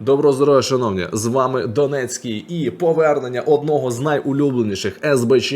Доброго здоров'я, шановні! З вами Донецький і повернення одного з найулюбленіших СБЧ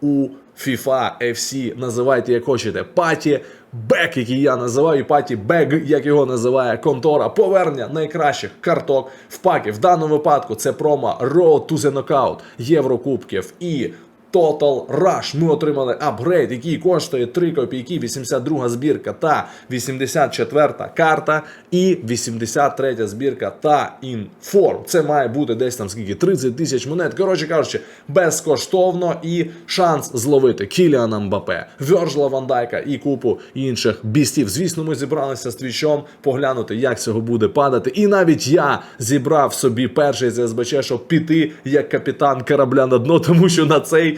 у FIFA FC. Називайте як хочете. Паті Бек, який я називаю, і Паті Бег, як його називає контора. Повернення найкращих карток в паки. В даному випадку це промо Road to the Knockout Єврокубків і Total Rush. Ми отримали апгрейд, який коштує 3 копійки, 82 збірка та 84 карта, і 83 збірка та інформ. Це має бути десь там скільки 30 тисяч монет. Коротше кажучи, безкоштовно і шанс зловити Кіліана Мбапе, Вьоржла Ван Дайка і купу інших бістів. Звісно, ми зібралися з твічом поглянути, як цього буде падати. І навіть я зібрав собі перший з СБЧ, щоб піти як капітан корабля на дно, тому що на цей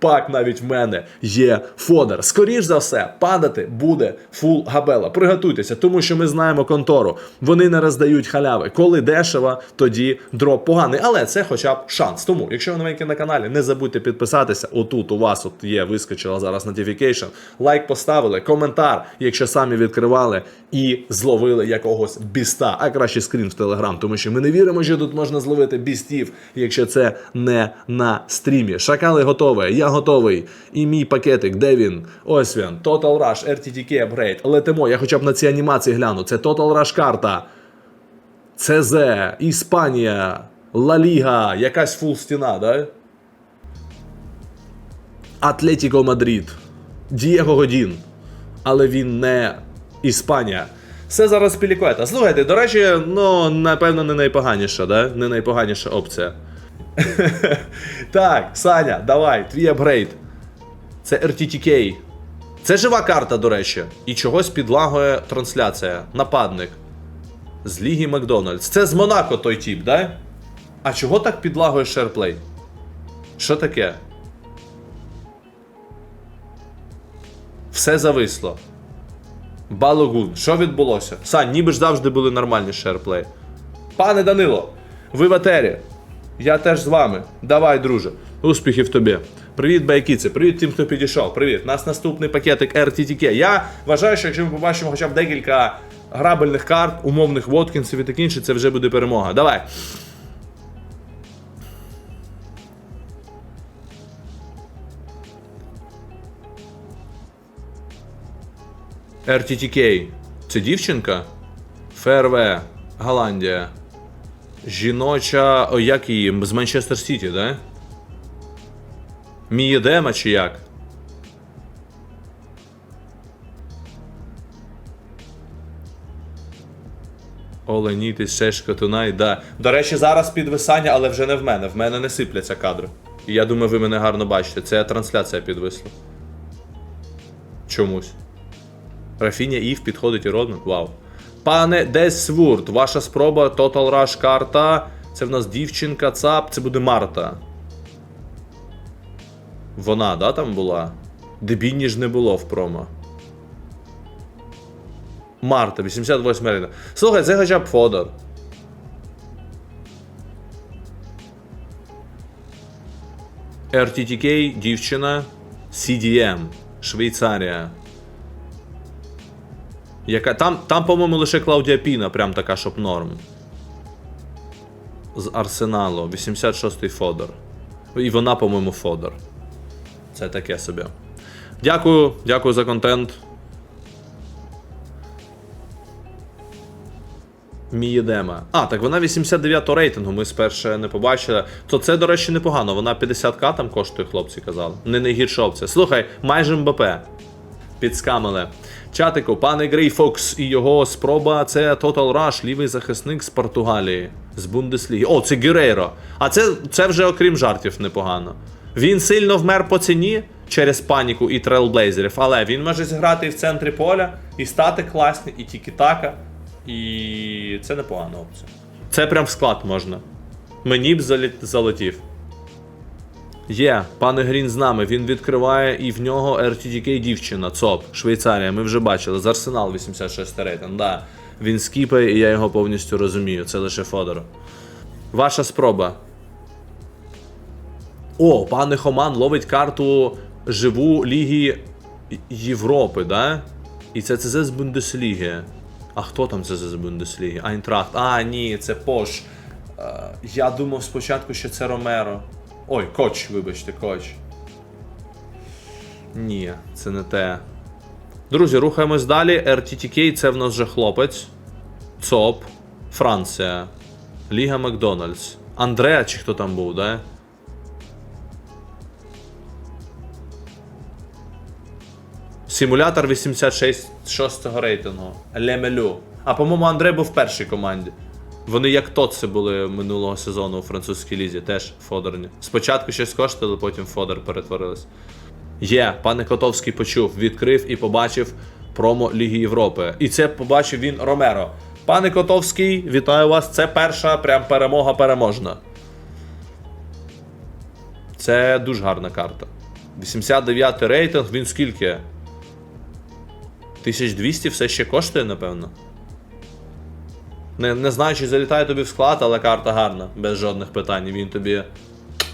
пак навіть в мене є фодер. Скоріш за все, падати буде фул габела. Приготуйтеся, тому що ми знаємо контору. Вони не роздають халяви. Коли дешево, тоді дроп поганий. Але це хоча б шанс. Тому, якщо ви новенькі на каналі, не забудьте підписатися. Отут у вас от є, вискочила зараз notification. Лайк поставили, коментар, якщо самі відкривали і зловили якогось біста. А краще скрін в телеграм, тому що ми не віримо, що тут можна зловити бістів, якщо це не на стрімі. Шакали готові, я готовий. І мій пакетик, де він? Ось він. Total Rush, RTTK Upgrade. Летимо, я хоча б на ці анімації гляну. Це Total Rush карта. ЦЗ, Іспанія, Ла Ліга, якась фул стіна, да? Атлетіко Мадрид, Дієго Годін. Але він не Іспанія. Все зараз пілікуета. Слухайте, до речі, ну, напевно, не найпоганіша, да? Не найпоганіша опція. так, Саня, давай, твій апгрейд. Це RTTK. Це жива карта, до речі. І чогось підлагує трансляція. Нападник. З Ліги Макдональдс. Це з Монако той тип, да? А чого так підлагує SharePlay? Що таке? Все зависло. Балогун. Що відбулося? Сань, ніби ж завжди були нормальні SharePlay. Пане Данило, ви в етері. Я теж з вами. Давай, друже. Успіхів тобі. Привіт, байкіці. Привіт тим, хто підійшов. Привіт. Нас наступний пакетик RTTK. Я вважаю, що якщо ми побачимо хоча б декілька грабельних карт, умовних Воткінсів і таке інше, це вже буде перемога. Давай. RTTK. Це дівчинка? ФРВ. Голландія. Жіноча. О, як її? З Манчестер Сіті, да? Мієдема чи як? Оленіти, Шешка, Тунай, да. До речі, зараз підвисання, але вже не в мене. В мене не сипляться кадри. І я думаю, ви мене гарно бачите. Це трансляція підвисла. Чомусь. Рафіня Ів підходить і Родман. Вау. Пане Десвурт, ваша спроба Total Rush карта. Це в нас дівчинка ЦАП, це буде Марта. Вона, да, там була? Дебінні ж не було в промо. Марта, 88 рина. Слухай, це хоча б Фодор. RTTK, дівчина, CDM, Швейцарія. Яка, там, там, по-моєму, лише Клаудія Піна, прям така, щоб норм. З Арсеналу, 86-й Фодор. І вона, по-моєму, Фодор. Це таке собі. Дякую, дякую за контент. Мієдема. А, так вона 89 рейтингу, ми спершу не побачили. То це, до речі, непогано. Вона 50к там коштує, хлопці казали. Не найгірша опція. Слухай, майже МБП. Підскамили. Чатику, пане Грей Фокс і його спроба це Total Rush, лівий захисник з Португалії, з Бундесліги. О, це Герейро. А це, це вже окрім жартів непогано. Він сильно вмер по ціні через паніку і трейлблейзерів, але він може зіграти і в центрі поля, і стати класний, і тікі-така. І це непогана опція. Це прям в склад можна. Мені б залетів. Є, пане Грін з нами. Він відкриває і в нього RTDK дівчина, ЦОП, Швейцарія. Ми вже бачили. З Арсенал 86 рейтинг. Да. Він скіпає, і я його повністю розумію. Це лише Фодор. Ваша спроба. О, пане Хоман ловить карту живу Ліги Європи, да? І це ЦЗ з Бундесліги. А хто там це з Бундесліги? Айнтрахт. А, ні, це Пош. Е, я думав спочатку, що це Ромеро. Ой, коч, вибачте, коч. Ні, це не те. Друзі, рухаємось далі. RTTK це в нас вже хлопець. ЦОП. Франція. Ліга Макдональдс. Андреа чи хто там був, да? Симулятор 86 6 рейтингу. Лемелю. А по-моєму, Андре був в першій команді. Вони як Тотси були минулого сезону у французькій лізі, теж фодерні. Спочатку щось коштували, потім фодер перетворились. Є, пане Котовський почув, відкрив і побачив промо Ліги Європи. І це побачив він Ромеро. Пане Котовський, вітаю вас. Це перша прям перемога переможна. Це дуже гарна карта. 89 рейтинг, він скільки? 1200 все ще коштує, напевно. Не, не знаю, чи залітає тобі в склад, але карта гарна, без жодних питань. Він тобі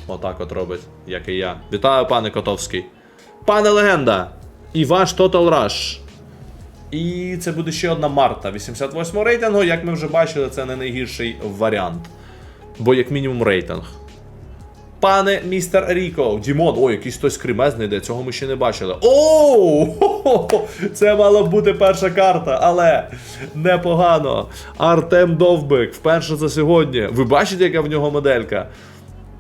отак от робить, як і я. Вітаю, пане Котовський. Пане легенда! І ваш Total Rush. І це буде ще одна Марта 88 рейтингу. Як ми вже бачили, це не найгірший варіант. Бо як мінімум рейтинг. Пане містер Ріко, Дімон, ой, якийсь хтось кремезний йде, цього ми ще не бачили. Оу! Це мала б бути перша карта, але непогано. Артем Довбик, вперше за сьогодні. Ви бачите, яка в нього моделька?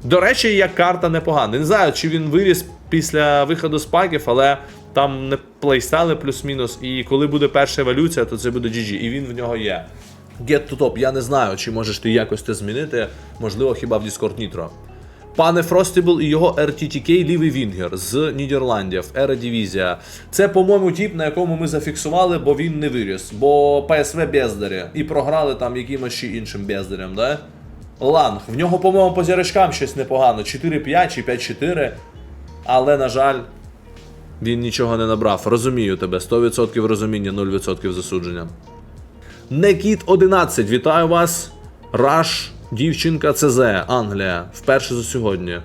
До речі, як карта непогана. Не знаю, чи він виріс після виходу з паків, але там не плейстайли плюс-мінус. І коли буде перша еволюція, то це буде GG. І він в нього є. Get to top, я не знаю, чи можеш ти якось це змінити. Можливо, хіба в Discord Nitro. Пане Фростібл і його RTTK лівий Вінгер з Нідерландів, Еродивізія. Це, по-моєму, тіп, на якому ми зафіксували, бо він не виріс. Бо ПСВ бездарі. І програли там якимось ще іншим бездарям, да? Ланг. В нього, по-моєму, по зірочкам щось непогано. 4-5 чи 5-4. Але, на жаль, він нічого не набрав. Розумію тебе. 100% розуміння, 0% засудження. Некіт 11, вітаю вас. Раш, дівчинка ЦЗ, Англія. Вперше за сьогодні.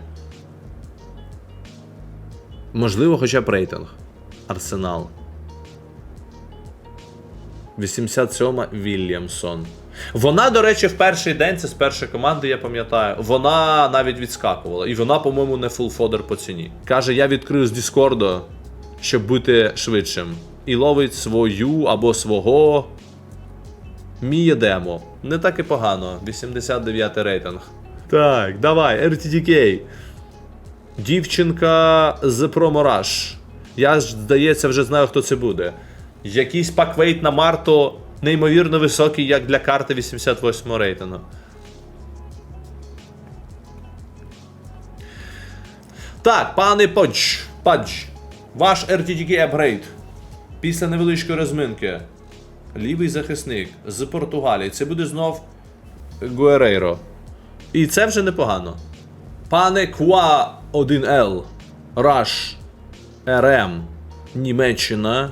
Можливо, хоча б рейтинг. Арсенал. 87 Вільямсон. Вона, до речі, в перший день, це з першої команди, я пам'ятаю. Вона навіть відскакувала. І вона, по-моєму, не фулфодер по ціні. Каже, я відкрив з Діскорду, щоб бути швидшим. І ловить свою або свого. Міє демо. Не так і погано. 89 рейтинг. Так, давай, RTTK. Дівчинка з Промораж. Я ж, здається, вже знаю, хто це буде. Якийсь паквейт на Марту неймовірно високий, як для карти 88 рейтингу. Так, пане Подж. Падж. Ваш RTTK апгрейд. Після невеличкої розминки. Лівий захисник з Португалії. Це буде знов Гуерейро. І це вже непогано. Пане Ква 1Л. Раш. РМ. Німеччина.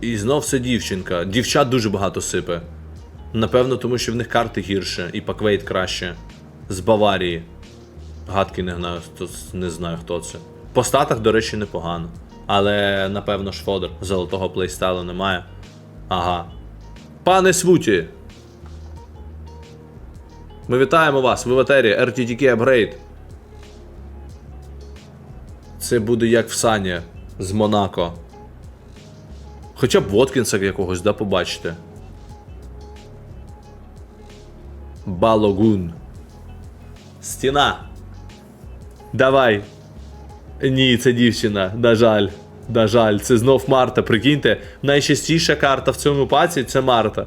І знов це дівчинка. Дівчат дуже багато сипе. Напевно, тому що в них карти гірше, і паквейт краще. З Баварії. Гадки не знаю, не знаю хто це. По статах, до речі, непогано. Але напевно ж фодер. Золотого плейстайлу немає. Ага. Пане Свуті. Ми вітаємо вас, в етері RTTK Upgrade. Це буде як в Сані з Монако. Хоча б Воткінса якогось, да, побачите. Балогун. Стіна. Давай. Ні, це дівчина. На жаль. На жаль, це знов Марта. Прикиньте, найчастіша карта в цьому паці це Марта.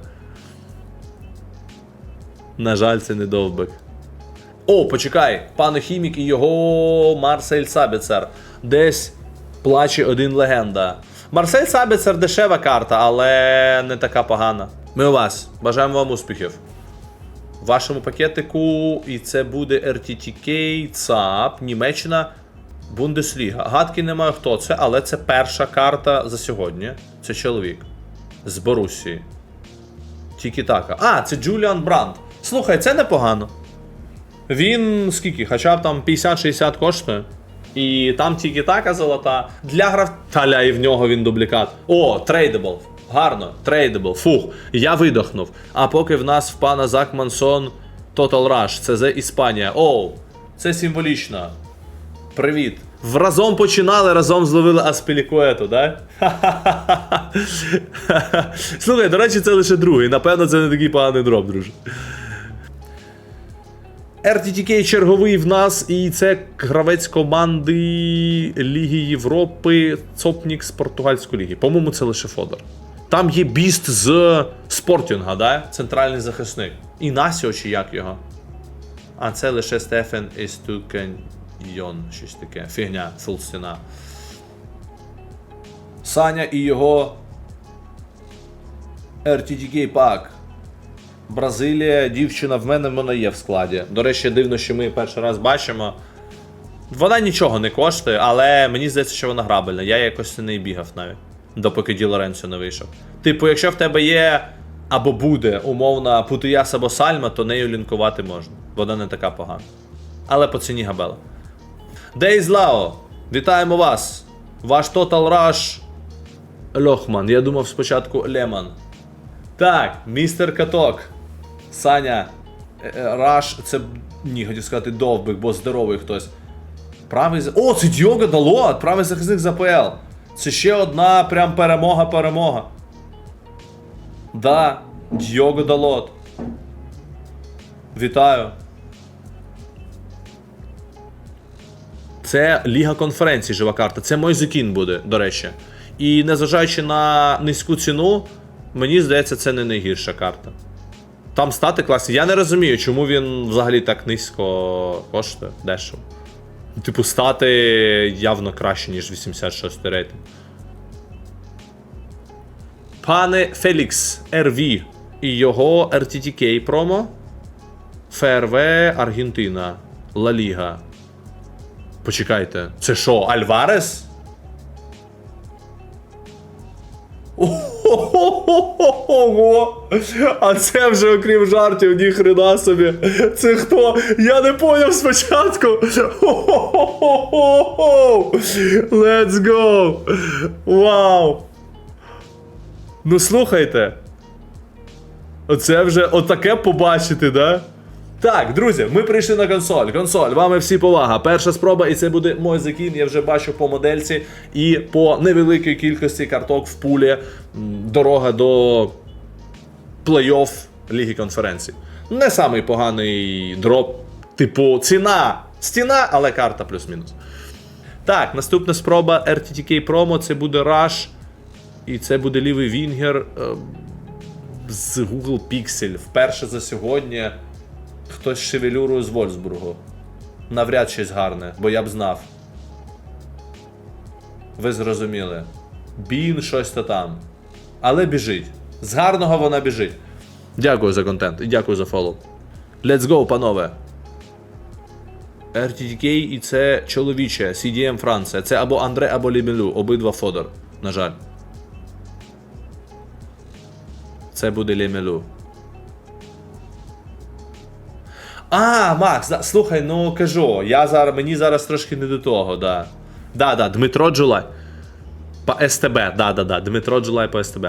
На жаль, це не довбик. О, почекай, пане Хімік і його Марсель Сабіцер. Десь плаче один легенда. Марсель Сабіцер дешева карта, але не така погана. Ми у вас. Бажаємо вам успіхів. В вашому пакетику, і це буде RTTK, ЦАП, Німеччина, Бундесліга. Гадки немає хто це, але це перша карта за сьогодні. Це чоловік з Борусії. Тільки така. А, це Джуліан Бранд. Слухай, це непогано. Він скільки? Хоча б там 50-60 коштує. І там тільки така золота. Для грав. Таля, і в нього він дублікат. О, трейдабл. гарно. Трейдабл. Фух. Я видохнув. А поки в нас в пана Закмансон Total Rush. Це з Іспанія. Оу, це символічно. Привіт. Разом починали, разом зловили Аспілікуету, да? Слухай, до речі, це лише другий. Напевно, це не такий поганий дроп, друже. RTTK черговий в нас, і це гравець команди Ліги Європи, Цопнік з португальської ліги. По-моєму, це лише Фодор. Там є біст з Спортінга, да? центральний захисник. І Насіо, чи як його? А це лише Стефен Естукеньйон, щось таке. Фігня, фулстіна. Саня і його RTTK пак. Бразилія, дівчина в мене вона є в складі. До речі, дивно, що ми її перший раз бачимо. Вона нічого не коштує, але мені здається, що вона грабельна. Я якось не бігав навіть, допоки Ді Лоренцо не вийшов. Типу, якщо в тебе є або буде умовна Путияс або Сальма, то нею лінкувати можна. Вона не така погана. Але по ціні габела. Дейзлао, вітаємо вас! Ваш Total Rush Льохман. Я думав спочатку Леман. Так, містер Каток. Саня. е, е, Раш, це. Ні, хотів сказати довбик, бо здоровий хтось. Правий за. О, це Діого Далот! Правий захисник з АПЛ. Це ще одна прям перемога-перемога. Да, Діого Далот. Вітаю. Це Ліга конференцій, жива карта. Це Мойзекін буде, до речі. І незважаючи на низьку ціну, мені здається, це не найгірша карта. Там стати класні. Я не розумію, чому він взагалі так низько коштує дешево. Типу, стати явно краще, ніж 86 рейтинг. Пане Фелікс РВ і його RTTK промо. ФРВ Аргентина. Ла Ліга. Почекайте, це що, Альварес? Ого! А це вже окрім жартів, ніхрена собі. Це хто? Я не поняв спочатку. Let's go! Вау! Ну слухайте. Оце вже отаке побачити, да? Так, друзі, ми прийшли на консоль. Консоль, вами всі повага. Перша спроба, і це буде мой закін. Я вже бачу по модельці і по невеликій кількості карток в пулі. Дорога до плей-офф Ліги конференцій. Не самий поганий дроп. Типу, ціна. Стіна, але карта плюс-мінус. Так, наступна спроба RTTK Promo, це буде Rush. І це буде лівий Вінгер. е, з Google Pixel. Вперше за сьогодні хтось з шевелюрою з Вольсбургу. Навряд щось гарне, бо я б знав. Ви зрозуміли. Бін щось то там. Але біжить. З гарного вона біжить. Дякую за контент і дякую за фоллоу. Let's go, панове. RTTK і це чоловіче, CDM Франція. Це або Андре, або Лімелю. Обидва Фодор. На жаль. Це буде Лемелу. А, Макс, да, слухай, ну кажу, я зараз, мені зараз трошки не до того, да. Да, да, Дмитро Джулай. По СТБ, да, да, да. Дмитро Джулай по СТБ.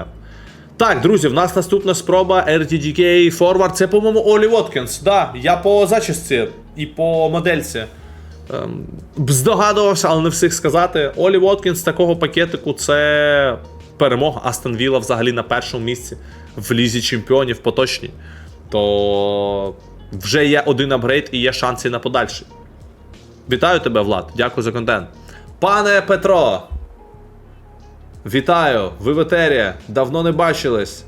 Так, друзі, в нас наступна спроба RTDK Forward. Це, по-моєму, Олі Воткінс. Да, я по зачісці і по модельці. Ем, здогадувався, але не встиг сказати. Олі Воткінс такого пакетику це перемога. Астон Вілла взагалі на першому місці в лізі чемпіонів поточній. То вже є один апгрейд і є шанси на подальший. Вітаю тебе, Влад. Дякую за контент. Пане Петро. Вітаю, ви в етері. Давно не бачились.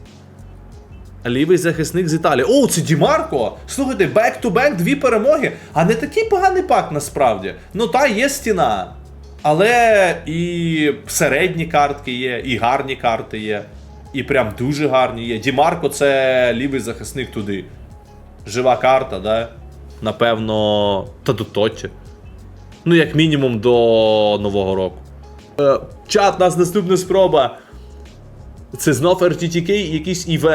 Лівий захисник з Італії. О, це Дімарко! Слухайте, бек-ту-бек, дві перемоги. А не такий поганий пак насправді. Ну та є стіна. Але і середні картки є, і гарні карти є. І прям дуже гарні є. Дімарко це лівий захисник туди. Жива карта, да? Напевно, та до Тотті. Ну, як мінімум, до Нового року. Е, чат, нас наступна спроба. Це знов RTTK якийсь ІВ.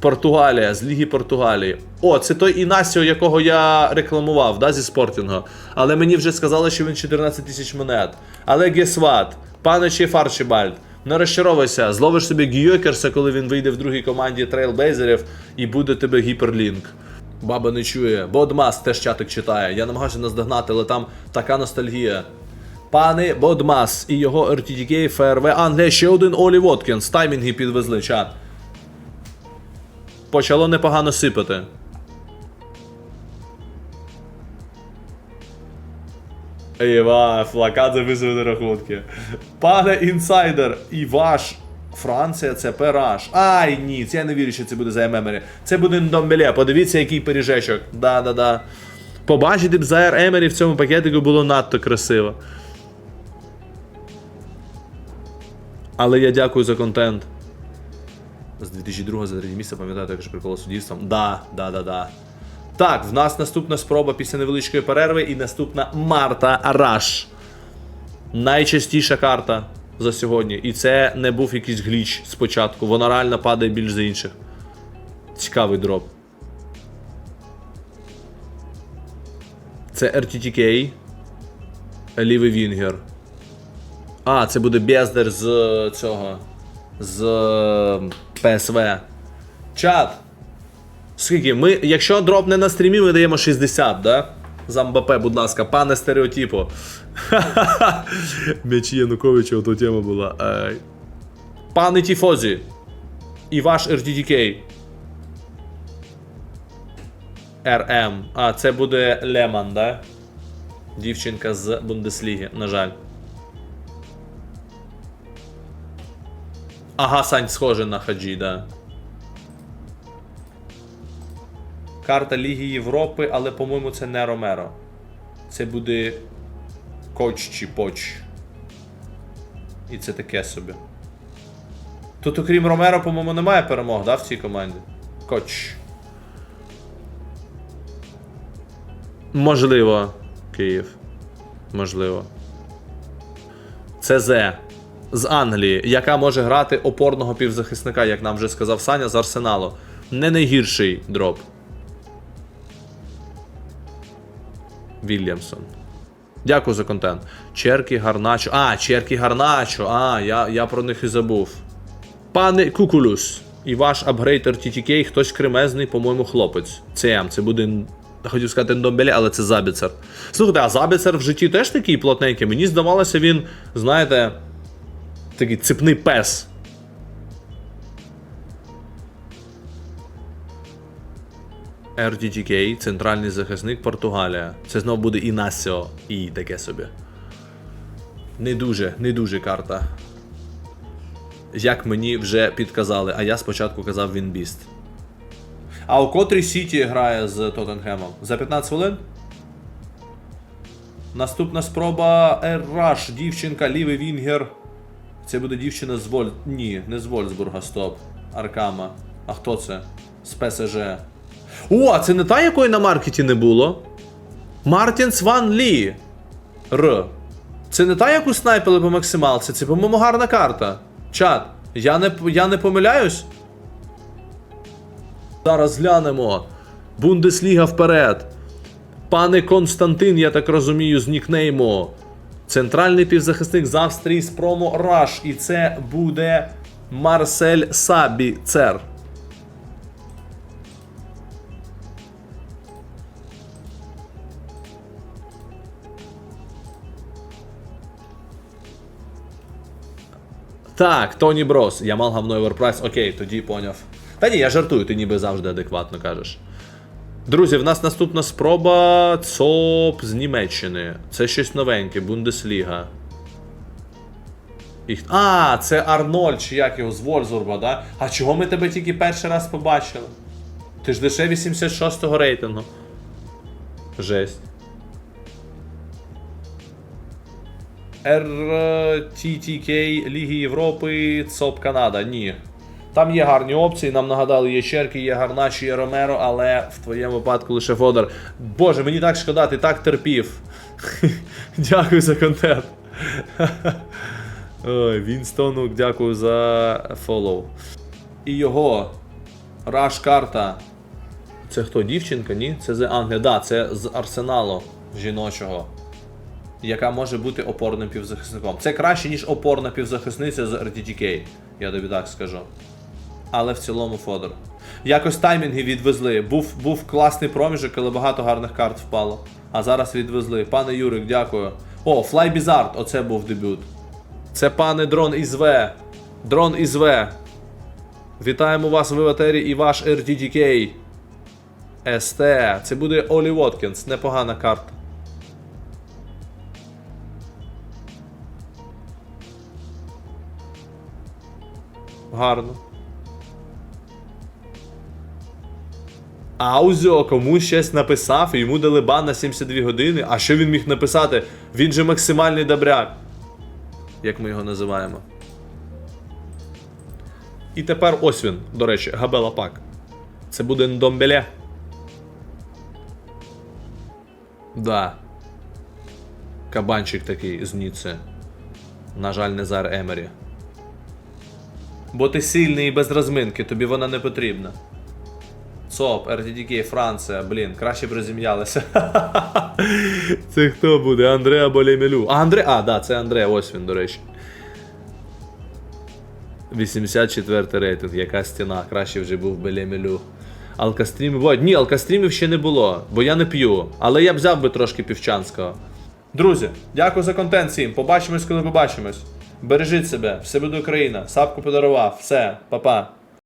Португалія, з Ліги Португалії. О, це той Інасіо, якого я рекламував, да, зі спортінга. Але мені вже сказали, що він 14 тисяч монет. Але what? Пане Чеф Арчибальд, Не розчаровуйся, зловиш собі Гьокерса, коли він вийде в другій команді трейлблейзерів, і буде тебе гіперлінк. Баба не чує, Бодмас теж чатик читає. Я намагаюся наздогнати, але там така ностальгія. Пане Бодмас і його RTTK ФРВ Англія ще один Олі Воткінс. Таймінги підвезли чат. Почало непогано сипати. Іва, флакат записує на рахунки. Пане інсайдер, і ваш Франція це пераж. Ай, ні, це я не вірю, що це буде за Емемері. Це буде Ndоmbele. Подивіться, який пиріжечок. Да-да-да. Побачити б за Емері в цьому пакетику було надто красиво. Але я дякую за контент. З 2002 за третє місце, пам'ятаєте, як же прикола суддівством? Да, да, да, да. Так, в нас наступна спроба після невеличкої перерви і наступна Марта Раш. Найчастіша карта за сьогодні. І це не був якийсь гліч спочатку. Вона реально падає більш за інших. Цікавий дроп. Це RTTK. Лівий Вінгер. А, це буде Бездер з е, цього. З е, ПСВ. Чат. Скільки? Ми, якщо дроп не на стрімі, ми даємо 60, да? За МБП, будь ласка, пане стереотипу. М'ячі Януковича, ото тема була. Ай. Пане Тіфозі. І ваш RTDK. РМ. А, це буде Леман, да? Дівчинка з Бундесліги, на жаль. Ага, Сань, схоже на Хаджі, да. Карта Ліги Європи, але, по-моєму, це не Ромеро. Це буде Коч чи Поч. І це таке собі. Тут, окрім Ромеро, по-моєму, немає перемог, да, в цій команді? Коч. Можливо, Київ. Можливо. ЦЗ з Англії, яка може грати опорного півзахисника, як нам вже сказав Саня, з Арсеналу. Не найгірший дроп. Вільямсон. Дякую за контент. Черкі Гарначо. А, Черкі Гарначо. А, я, я про них і забув. Пане Кукулюс. І ваш апгрейдер TTK, хтось кремезний, по-моєму, хлопець. CM, це буде. Хотів сказати Ndоmbele, але це Забіцер. Слухайте, а Забіцер в житті теж такий плотненький. Мені здавалося, він, знаєте, такий цепний пес. RTTK, центральний захисник Португалія. Це знову буде Інасіо і таке собі. Не дуже, не дуже карта. Як мені вже підказали, а я спочатку казав він біст. А у котрій Сіті грає з Тоттенхемом? За 15 хвилин? Наступна спроба Ерраш, дівчинка, лівий Вінгер. Це буде дівчина з Воль... Ні, не з Вольсбурга, стоп. Аркама. А хто це? З ПСЖ. О, це не та, якої на маркеті не було? Мартінс Ван Лі. Р. Це не та, яку снайпили по максималці, це, по-моєму, гарна карта. Чат, я не, я не помиляюсь? Зараз глянемо. Бундесліга вперед. Пане Константин, я так розумію, з нікнейму. Центральний півзахисник з Австрії з промо Раш. І це буде Марсель Сабі Так, Тоні Брос. Я мав гавно оверпрайс. Окей, тоді поняв. Та ні, я жартую, ти ніби завжди адекватно кажеш. Друзі, в нас наступна спроба ЦОП з Німеччини. Це щось новеньке, Бундесліга. І... А, це Арнольд, чи як його з Вользурба, да? А чого ми тебе тільки перший раз побачили? Ти ж лише 86-го рейтингу. Жесть. RTTK Ліги Європи, ЦОП Канада. Ні. Там є гарні опції, нам нагадали, є Черки, є Гарначі, є Ромеро, але в твоєму випадку лише Фодор. Боже, мені так шкода, ти так терпів. Дякую за контент. Ой, Вінстонук, дякую за фоллоу. І його Раш карта. Це хто? Дівчинка? Ні? Це з Англія. Да, це з арсеналу жіночого. Яка може бути опорним півзахисником. Це краще, ніж опорна півзахисниця з RTTK, я тобі так скажу. Але в цілому Фодор. Якось таймінги відвезли. Був, був класний проміжок, але багато гарних карт впало. А зараз відвезли. Пане Юрик, дякую. О, Fly Bizarre, оце був дебют. Це пане Дрон із В. Дрон із В. Вітаємо вас в етері і ваш RTTK. СТ. Це буде Олі Воткінс. Непогана карта. Гарно. Аузіо комусь щось написав, і йому дали бан на 72 години. А що він міг написати? Він же максимальний добряк. Як ми його називаємо. І тепер ось він, до речі, Габела Пак. Це буде Ndоmbele. Да. Кабанчик такий з Ніцце. На жаль, не Зар Емері. Бо ти сильний і без розминки, тобі вона не потрібна. ЦОП, RTDK, Франція, блін, краще б розім'ялися. це хто буде? Андреа Болемелю. А, Андре. А, да, це Андре, ось він, до речі. 84 рейтинг, яка стіна, краще вже був Белемелю. Алкастрімів. Во, ні, алкастрімів ще не було, бо я не п'ю. Але я б взяв би трошки півчанського. Друзі, дякую за контент всім. Побачимось, коли побачимось. Бережіть себе, все буде Україна. Сапку подарував. Все, па-па.